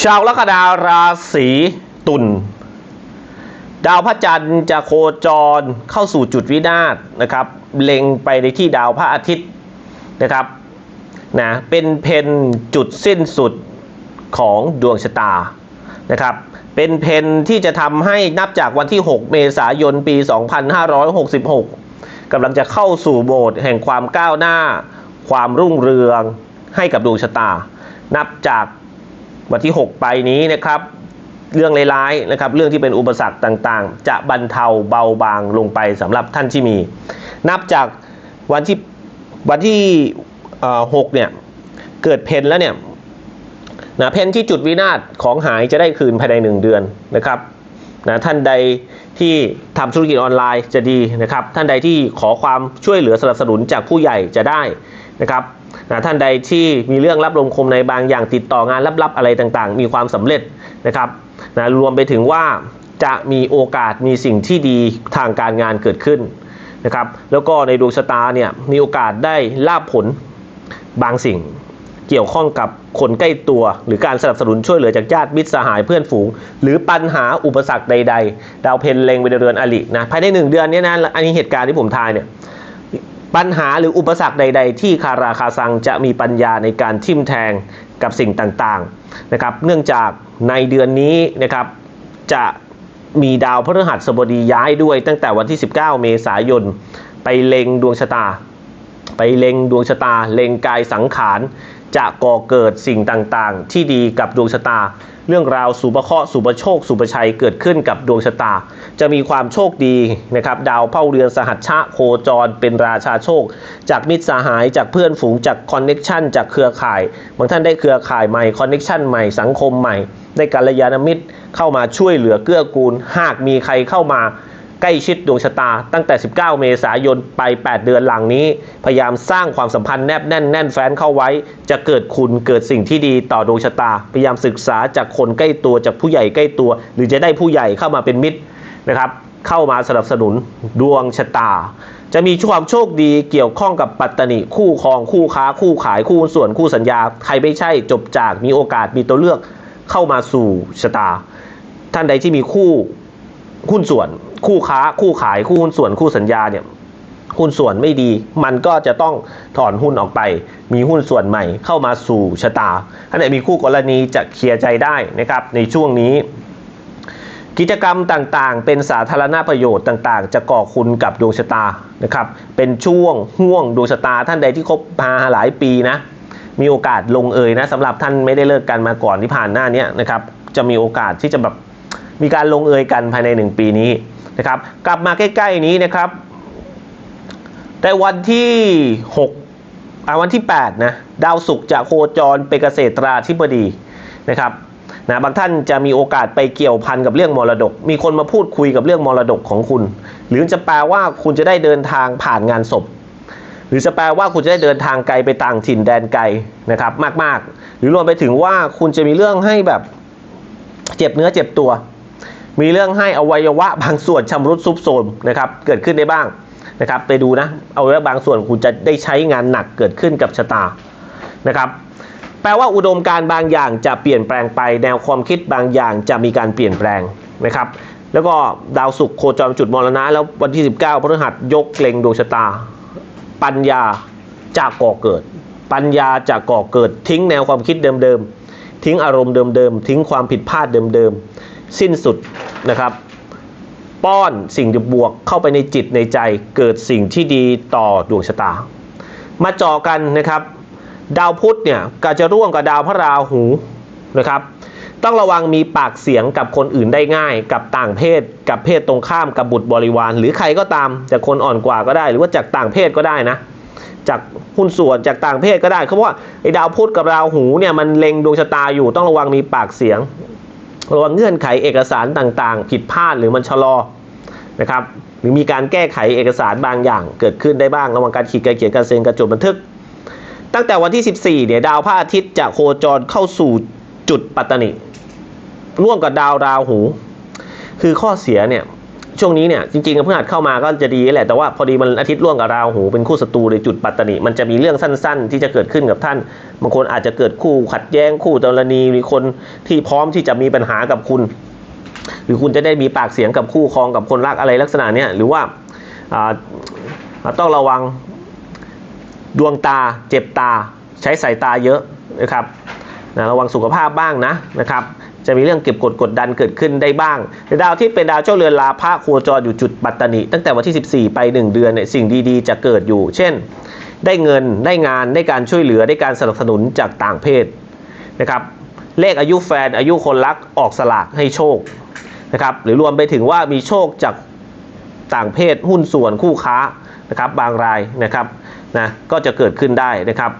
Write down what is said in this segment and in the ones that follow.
ชาวลัคนาราศีตุลดาวพระจันทร์จะโคจรเข้าสู่จุดวินาศนะครับ เล็งไปในที่ดาวพระอาทิตย์นะครับนะเป็นเพนจุดสิ้นสุดของดวงชะตานะครับเป็นเพนที่จะทำให้นับจากวันที่ 6 เมษายนปี 2566กำลังจะเข้าสู่โบสถ์แห่งความก้าวหน้า ความรุ่งเรืองให้กับดวงชะตา นับจาก วันที่ 6 ไปนี้นะครับ เรื่องร้ายๆนะครับ เรื่องที่เป็นอุปสรรคต่างๆ จะบรรเทาเบาบางลงไปสำหรับท่านที่มี นับจากวันที่วันที่เอ่อ6เนี่ยเกิดเพนแล้วเนี่ยนะเพนที่จุดวินาศของหายจะได้คืนภายใน 1 เดือนนะครับนะท่านใดที่ทำธุรกิจออนไลน์จะดีนะครับ ท่านใดที่ขอความช่วยเหลือสนับสนุนจากผู้ใหญ่จะได้ นะครับนะท่านใดที่มีเรื่องรับลมคมในบางอย่างติดต่องานลับๆอะไรต่างๆ มีความสำเร็จนะครับนะรวมไปถึงว่าจะมีโอกาสมีสิ่งที่ดีทางการงานเกิดขึ้นนะครับแล้วก็ในดวงชะตาเนี่ยมีโอกาสได้ลาบผลบางสิ่งเกี่ยวข้องกับคนใกล้ตัว หรือการสนับสนุนช่วยเหลือจากญาติมิตรสหายเพื่อนฝูง หรือปัญหาอุปสรรคใด ๆ ดาวเพนเลงไปในเรือนอลินะภายในหนึ่งเดือนนี้นะอันนี้เหตุการณ์ที่ผมทายเนี่ย ปัญหาหรืออุปสรรคใด ๆ ที่คาราคาซังจะมีปัญญาในการทิมแทงกับสิ่งต่างๆนะครับ เนื่องจากในเดือนนี้นะครับจะมีดาวพฤหัสบดีย้ายด้วยตั้งแต่วันที่ 19 เมษายน ไปเล็งดวงชะตา ไปเล็งดวงชะตา เล็งกายสังขาร จะก่อเกิดสิ่งต่างๆ ที่ดีกับดวงชะตา เรื่องราวสุภเคราะห์สุภโชค สุภชัยเกิดขึ้นกับดวงชะตา จะมีความโชคดีนะครับ ดาวเผ่าเรือนสหัชชะโคจรเป็นราชาโชค จากมิตรสหายจากเพื่อนฝูงจากคอนเน็ชันจากเครือข่ายบางท่านได้เครือข่ายใหม่คอนเน็ชันใหม่สังคมใหม่ ได้กัลยาณมิตรเข้ามาช่วยเหลือเกื้อกูล หากมีใครเข้ามา ใกล้ชิดดวงชะตา ตั้งแต่ 19 เมษายนไป 8 เดือนหลังนี้ พยายามสร้างความสัมพันธ์แนบแน่นแน่นแฟ้นเข้าไว้ จะเกิดคุณเกิดสิ่งที่ดีต่อดวงชะตา พยายามศึกษาจากคนใกล้ตัวจากผู้ใหญ่ใกล้ตัว หรือจะได้ผู้ใหญ่เข้ามาเป็นมิตรนะครับ เข้ามาสนับสนุนดวงชะตา จะมีความโชคดีเกี่ยวข้องกับปัตตนิคู่ครองคู่ค้าคู่ขายคู่ส่วนคู่สัญญาใครไม่ใช่จบจากมีโอกาสมีตัวเลือกเข้ามาสู่ชะตา ท่านใดที่มีคู่ หุ้นส่วนคู่ค้าคู่ขายคู่หุ้นส่วนคู่สัญญาเนี่ยหุ้นส่วนไม่ดี มันก็จะต้องถอนหุ้นออกไป มีหุ้นส่วนใหม่เข้ามาสู่ชะตาอันไหนมีคู่กรณีจะเคลียร์ใจได้นะครับในช่วงนี้กิจกรรมต่างๆ เป็นสาธารณประโยชน์ต่างๆ จะก่อคุณกับดวงชะตานะครับ เป็นช่วงห่วงดวงชะตาท่านใดที่คบมาหลายปีนะ มีโอกาสลงเอยนะสำหรับท่านไม่ได้เลิกกันมาก่อนที่ผ่านหน้านี้นะครับ จะมีโอกาสที่จะแบบ มีการลงเอยกันภายในหนึ่งปีนี้นะครับ กลับมาใกล้ ๆนี้นะครับ แต่วันที่6อ่าวันที่8นะดาวศุกร์จะโคจรเป็นเกษตราธิบดีนะครับนะบางท่านจะมีโอกาสไปเกี่ยวพันกับเรื่องมรดก มีคนมาพูดคุยกับเรื่องมรดกของคุณ หรือจะแปลว่าคุณจะได้เดินทางผ่านงานศพ หรือจะแปลว่าคุณจะได้เดินทางไกลไปต่างถิ่นแดนไกลนะครับมาก ๆ หรือรวมไปถึงว่าคุณจะมีเรื่องให้แบบ เจ็บเนื้อเจ็บตัว มีเรื่องให้อวัยวะบางส่วนชำรุดซุบโทรมนะครับเกิดขึ้นได้บ้างนะครับไปดูนะอวัยวะบางส่วนคุณจะได้ใช้งานหนักเกิดขึ้นกับชะตานะครับแปลว่าอุดมการบางอย่างจะเปลี่ยนแปลงไป แนวความคิดบางอย่างจะมีการเปลี่ยนแปลงนะครับแล้วก็ดาวศุกร์โคจรจุดมรณะ แล้ววันที่ 19พฤหัสยกเล็งดวงชะตา ปัญญาจะก่อเกิด ปัญญาจะก่อเกิดทิ้งแนวความคิดเดิมๆ ทิ้งอารมณ์เดิมๆ ทิ้งความผิดพลาดเดิมๆ สิ้นสุดนะครับ ป้อนสิ่งบวกเข้าไปในจิตในใจ เกิดสิ่งที่ดีต่อดวงชะตา มาเจอกันนะครับ ดาวพุธเนี่ยก็จะร่วมกับดาวพระราหูนะครับ ต้องระวังมีปากเสียงกับคนอื่นได้ง่าย กับต่างเพศ กับเพศตรงข้ามกับบุตรบริวาร หรือใครก็ตามจากคนอ่อนกว่าก็ได้ หรือว่าจากต่างเพศก็ได้นะ จากหุ้นส่วนจากต่างเพศก็ได้เขาบอกว่าไอ้ดาวพุธกับราหูเนี่ยมันเล็งดวงชะตาอยู่ต้องระวังมีปากเสียงระวังเงื่อนไขเอกสารต่างๆ ผิดพลาดหรือมันชะลอนะครับหรือมีการแก้ไขเอกสารบางอย่างเกิดขึ้นได้บ้างระวังการขีดการเขียนการเซ็นการจดบันทึก ตั้งแต่วันที่ 14 เนี่ยดาวพระอาทิตย์จะโคจรเข้าสู่จุดปัตตนิร่วมกับดาวราหู คือข้อเสียเนี่ย ช่วงนี้เนี่ยจริงๆพฤหัสเข้ามาก็จะดีแหละแต่ว่าพอดีมันอาทิตย์ร่วงกับราหูเป็นคู่ศัตรูในจุดปัตตนิมันจะมีเรื่องสั้นๆ ที่จะเกิดขึ้นกับท่านบางคนอาจจะเกิดคู่ขัดแย้งคู่กรณีมีคนที่พร้อมที่จะมีปัญหากับคุณ หรือคุณจะได้มีปากเสียงกับคู่ครองกับคนรักอะไรลักษณะเนี้ยหรือว่าอ่าต้องระวังดวงตาเจ็บตาใช้สายตาเยอะนะครับนะระวังสุขภาพบ้างนะนะครับ จะมีเรื่องเก็บกดกดดันเกิดขึ้นได้บ้างดาวที่เป็นดาวเจ้าเรือนลาภะโคจรอยู่จุดปัตตนิตั้งแต่วันที่ 14 ไป 1 เดือนเนี่ยสิ่งดีๆ จะเกิดอยู่ เช่น ได้เงินได้งานได้การช่วยเหลือได้การสนับสนุนจากต่างเพศนะครับเลขอายุแฟนอายุคนรักออกสลากให้โชคนะครับหรือรวมไปถึงว่ามีโชคจากต่างเพศหุ้นส่วนคู่ค้านะครับบางรายนะครับนะก็จะเกิดขึ้นได้นะครับ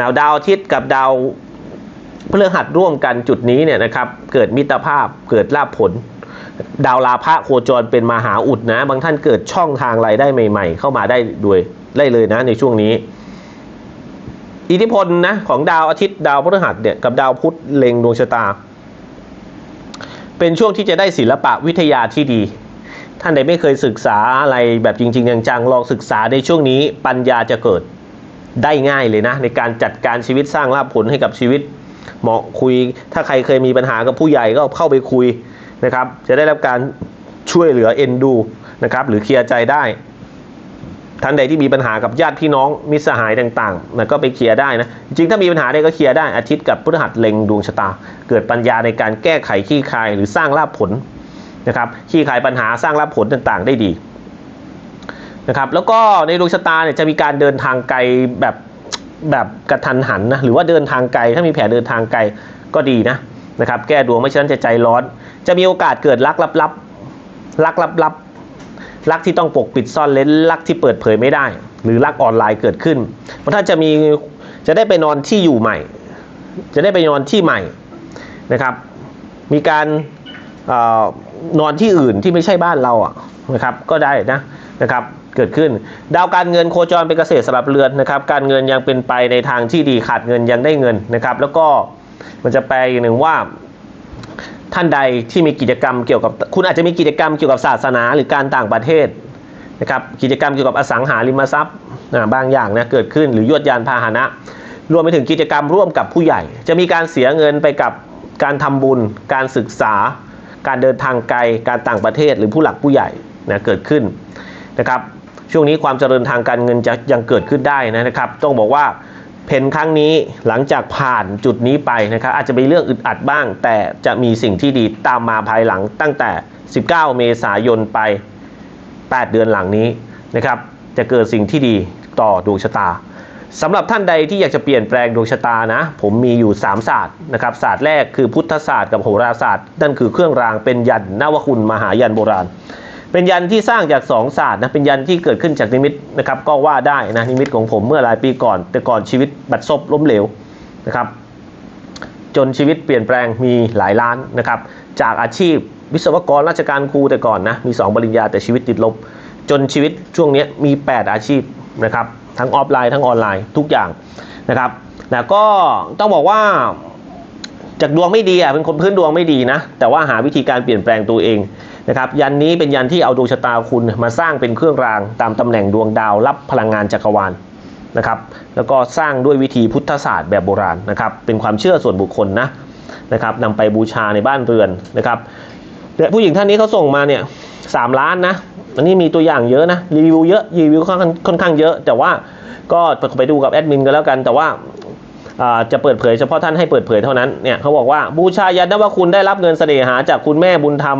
ดาวดาวอาทิตย์กับดาว พฤหัสร่วมกันจุดนี้เนี่ยนะครับเกิดมิตรภาพเกิดลาภผล ดาวลาภะโคจรเป็นมหาอุดนะ บางท่านเกิดช่องทางรายได้ใหม่ ๆ เข้ามาได้ด้วยได้เลยนะในช่วงนี้ อิทธิพลนะของดาวอาทิตย์ดาวพฤหัสเนี่ยกับดาวพุธเล็งดวงชะตา เป็นช่วงที่จะได้ศิลปะวิทยาที่ดี ท่านใดไม่เคยศึกษาอะไรแบบจริง ๆ จังๆลองศึกษาในช่วงนี้ปัญญาจะเกิดได้ง่ายเลยนะ ในการจัดการชีวิตสร้างลาภผลให้กับชีวิต เหมาะคุยถ้าใครเคยมีปัญหากับผู้ใหญ่ก็เข้าไปคุยนะครับจะได้รับการช่วยเหลือเอ็นดูนะครับหรือเคลียร์ใจได้ท่านใดที่มีปัญหากับญาติพี่น้องมิตรสหายต่างๆนะก็ไปเคลียร์ได้นะจริงถ้ามีปัญหาใดก็เคลียร์ได้อาทิตย์กับพฤหัสเล็งดวงชะตา เกิดปัญญาในการแก้ไขขี้คายหรือสร้างลาภผลนะครับขี้คายปัญหาสร้างลาภผลต่างๆ ได้ดีนะครับแล้วก็ในดวงชะตาเนี่ยจะมีการเดินทางไกลแบบ แบบกระทันหันนะหรือว่าเดินทางไกล ถ้ามีแผนเดินทางไกลก็ดีนะนะครับ แก้ดวงไม่เช่นั้นจะใจร้อน จะมีโอกาสเกิดรักลับๆรักลับๆรักที่ต้องปกปิดซ่อนเล้นรักที่เปิดเผยไม่ได้ หรือรักออนไลน์เกิดขึ้น เพราะถ้าจะมีจะได้ไปนอนที่อยู่ใหม่ จะได้ไปนอนที่ใหม่นะครับ มีการอ่อนอนที่อื่นที่ไม่ใช่บ้านเราอะนะครับก็ได้นะนะครับ เกิดขึ้น ดาวการเงินโคจรเป็นเกษตรสลับเรือนนะครับ การเงินยังเป็นไปในทางที่ดีขาดเงินยังได้เงินนะครับ แล้วก็มันจะแปลอีกหนึ่งว่าท่านใดที่มีกิจกรรมเกี่ยวกับคุณอาจจะมีกิจกรรมเกี่ยวกับศาสนาหรือการต่างประเทศนะครับกิจกรรมเกี่ยวกับอสังหาริมทรัพย์บางอย่างนะเกิดขึ้นหรือยวดยานพาหนะ รวมไปถึงกิจกรรมร่วมกับผู้ใหญ่ จะมีการเสียเงินไปกับการทำบุญ การศึกษา การเดินทางไกล การต่างประเทศหรือผู้หลักผู้ใหญ่นะเกิดขึ้นนะครับ ช่วงนี้ความเจริญทางการเงินจะยังเกิดขึ้นได้นะครับ ต้องบอกว่าเพนครั้งนี้หลังจากผ่านจุดนี้ไปนะครับ อาจจะมีเรื่องอึดอัดบ้าง แต่จะมีสิ่งที่ดีตามมาภายหลังตั้งแต่ 19 เมษายนไป 8 เดือนหลังนี้นะครับ จะเกิดสิ่งที่ดีต่อดวงชะตาสำหรับท่านใดที่อยากจะเปลี่ยนแปลงดวงชะตานะ ผมมีอยู่ 3 ศาสตร์นะครับศาสตร์แรกคือพุทธศาสตร์กับโหราศาสตร์นั่นคือเครื่องรางเป็นยันนวคุณมหายันโบราณ เป็นยันที่สร้างจากสองศาสตร์นะเป็นยันที่เกิดขึ้นจากนิมิตนะครับก็ว่าได้นะนิมิตของผมเมื่อหลายปีก่อน แต่ก่อนชีวิตบัดซบล้มเหลวนะครับ จนชีวิตเปลี่ยนแปลงมีหลายล้านนะครับ จากอาชีพวิศวกรราชการครูแต่ก่อนนะมี 2 ปริญญาแต่ชีวิตติดลบ จนชีวิตช่วงนี้มี 8 อาชีพนะครับทั้งออฟไลน์ทั้งออนไลน์ทุกอย่างนะครับนะก็ต้องบอกว่า จากดวงไม่ดีอะเป็นคนพื้นดวงไม่ดีนะ แต่ว่าหาวิธีการเปลี่ยนแปลงตัวเองนะครับยันนี้เป็นยันที่เอาดวงชะตาคุณมาสร้างเป็นเครื่องราง ตามตำแหน่งดวงดาวรับพลังงานจักรวาลนะครับ แล้วก็สร้างด้วยวิธีพุทธศาสตร์แบบโบราณนะครับ เป็นความเชื่อส่วนบุคคลนะนะครับนำไปบูชาในบ้านเรือนนะครับผู้หญิงท่านนี้เขาส่งมาเนี่ยสามล้านนะอันนี้มีตัวอย่างเยอะนะรีวิวเยอะรีวิวค่อนข้างเยอะ แต่ว่าก็ไปดูกับแอดมินกันแล้วกัน แต่ว่า จะเปิดเผยเฉพาะท่านให้เปิดเผยเท่านั้นเนี่ยเขาบอกว่าบูชายันนว่าคุณได้รับเงินเสน่หาจากคุณแม่บุญธรรม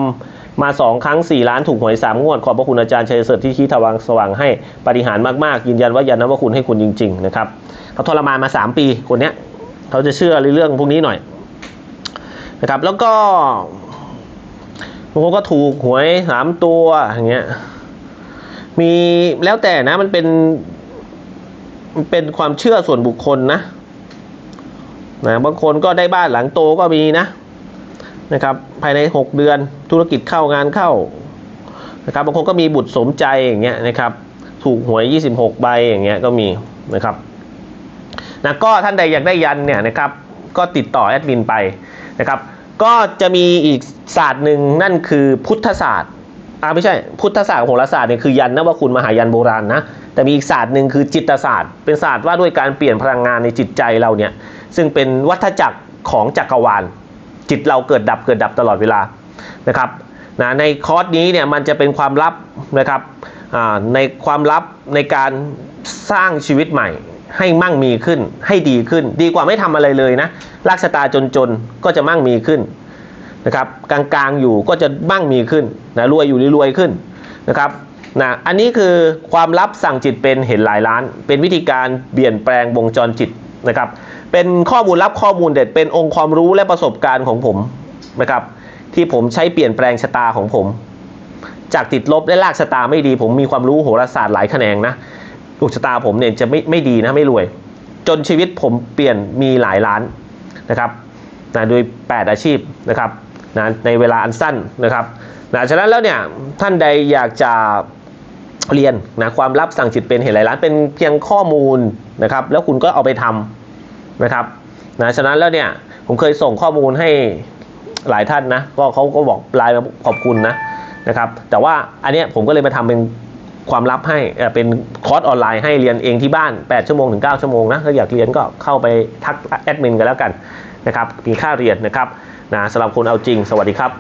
มาสองครั้งสี่ล้านถูกหวยสามงวด ขอบพระคุณอาจารย์ชัยเสริฐที่ชี้ทวังสว่างให้ปฏิหารมากๆ ยืนยันว่ายันนว่าคุณให้คุณจริง ๆ นะครับเขาทรมานมาสามปีคนเนี้ยเขาจะเชื่อเรื่องพวกนี้หน่อยนะครับแล้วก็บางคนก็ถูกหวยสามตัวอย่างเงี้ยมีแล้วแต่นะมันเป็นเป็นความเชื่อส่วนบุคคลนะ นะบางคนก็ได้บ้านหลังโตก็มีนะนะครับภายใน 6 เดือนธุรกิจเข้างานเข้านะครับบางคนก็มีบุตรสมใจอย่างเงี้ยนะครับถูกหวย 26 ใบอย่างเงี้ยก็มีนะครับนะก็ท่านใดอยากได้ยันเนี่ยนะครับก็ติดต่อแอดมินไปนะครับก็จะมีอีกศาสตร์หนึ่งนั่นคือพุทธศาสตร์อ่าไม่ใช่พุทธศาสตร์กับโหราศาสตร์เนี่ยคือยันนะว่าคุณมหายันโบราณนะแต่มีอีกศาสตร์หนึ่งคือจิตศาสตร์ เป็นศาสตร์ว่าด้วยการเปลี่ยนพลังงานในจิตใจเราเนี่ย ซึ่งเป็นวัฏจักรของจักรวาล จิตเราเกิดดับเกิดดับตลอดเวลานะครับนะในคอร์สนี้เนี่ยมันจะเป็นความลับนะครับในความลับในการสร้างชีวิตใหม่ ให้มั่งมีขึ้นให้ดีขึ้น ดีกว่าไม่ทำอะไรเลยนะลากชะตาจนๆก็จะมั่งมีขึ้นนะครับกลางๆอยู่ก็จะบ้างมีขึ้นนะรวยอยู่รวยขึ้นนะครับนะอันนี้คือความลับสั่งจิตเป็นเห็นหลายล้าน เป็นวิธีการเปลี่ยนแปลงวงจรจิตนะครับ เป็นข้อมูลลับข้อมูลเด็ดเป็นองค์ความรู้และประสบการณ์ของผมนะครับ ที่ผมใช้เปลี่ยนแปลงชะตาของผม จากติดลบและลากชะตาไม่ดี ผมมีความรู้โหราศาสตร์หลายแขนงนะดวงชะตาผมเนี่ยจะไม่ไม่ดีนะไม่รวย จนชีวิตผมเปลี่ยนมีหลายล้านนะครับนะโดย 8 อาชีพนะครับนะในเวลาอันสั้นนะครับนะฉะนั้นแล้วเนี่ยท่านใดอยากจะเรียนนะความลับสั่งจิตเป็นเห็นหลายล้านเป็นเพียงข้อมูลนะครับ แล้วคุณก็เอาไปทำ นะครับนะฉะนั้นแล้วเนี่ยผมเคยส่งข้อมูลให้หลายท่านนะก็เขาก็บอกไลน์มาขอบคุณนะนะครับ แต่ว่าอันเนี้ยผมก็เลยมาทำเป็นความลับให้เอ่อเป็นคอร์สออนไลน์ให้เรียนเองที่บ้าน 8 ชั่วโมงถึง 9 ชั่วโมงนะถ้าอยากเรียนก็เข้าไปทักแอดมินกันแล้วกันนะครับมีค่าเรียนนะครับนะสำหรับคนเอาจริงสวัสดีครับ